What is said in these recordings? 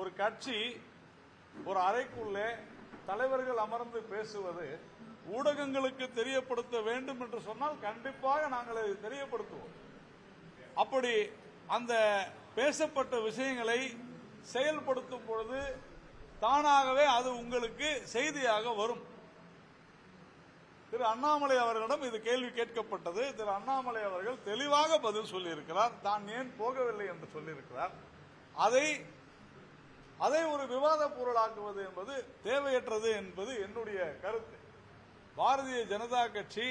ஒரு கட்சி ஒரு அறைக்குள்ளே தலைவர்கள் அமர்ந்து பேசுவது ஊடகங்களுக்கு தெரியப்படுத்த வேண்டும் என்று சொன்னால் கண்டிப்பாக நாங்கள் அதை தெரியப்படுத்துவோம். அப்படி அந்த பேசப்பட்ட விஷயங்களை செயல்படுத்தும் பொழுது தானாகவே அது உங்களுக்கு செய்தியாக வரும். திரு அண்ணாமலை அவர்களிடம் இது கேள்வி கேட்கப்பட்டது. திரு அண்ணாமலை அவர்கள் தெளிவாக பதில் சொல்லியிருக்கிறார். தான் ஏன் போகவில்லை என்று சொல்லியிருக்கிறார். அதை அதை ஒரு விவாத பொருளாக்குவது என்பது தேவையற்றது என்பது என்னுடைய கருத்து. பாரதிய ஜனதா கட்சி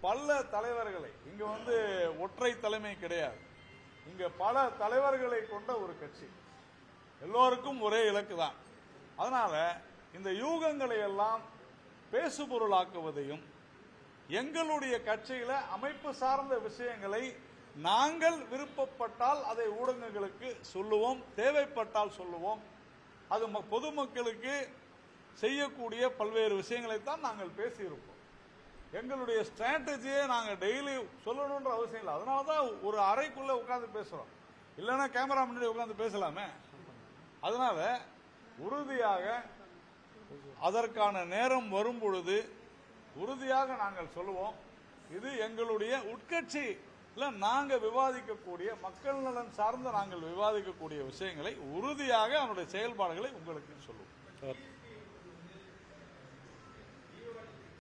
பல தலைவர்களை இங்க வந்து ஒற்றை தலைமை கிடையாது இங்க பல தலைவர்களை கொண்ட ஒரு கட்சி. எல்லோருக்கும் ஒரே இலக்கு தான். அதனால இந்த யூகங்களை எல்லாம் பேசுபொருளாக்குவதையும் எங்களுடைய கட்சியில அமைப்பு சார்ந்த விஷயங்களை நாங்கள் விருப்பப்பட்டால் அதை ஊடகங்களுக்கு சொல்லுவோம் தேவைப்பட்டால் சொல்லுவோம். அது ம- பொதுமக்களுக்கு செய்யக்கூடிய பல்வேறு விஷயங்களைத்தான் நாங்கள் பேசியிருப்போம். எங்களுடைய ஸ்ட்ராட்டஜியை நாங்கள் டெய்லி சொல்லணுன்ற அவசியம் இல்லை. அதனால தான் ஒரு அறைக்குள்ளே உட்காந்து பேசுகிறோம் இல்லைன்னா கேமரா முன்னாடி உட்காந்து பேசலாமே? அதனால உறுதியாக அதற்கான நேரம் வரும் பொழுது உறுதியாக நாங்கள் சொல்லுவோம். இது எங்களுடைய உட்கட்சி இல்லை நாங்கள் விவாதிக்கக்கூடிய மக்கள் நலன் சார்ந்த நாங்கள் விவாதிக்கக்கூடிய விஷயங்களை உறுதியாக அவனுடைய செயல்பாடுகளை உங்களுக்கு சொல்லுவோம்.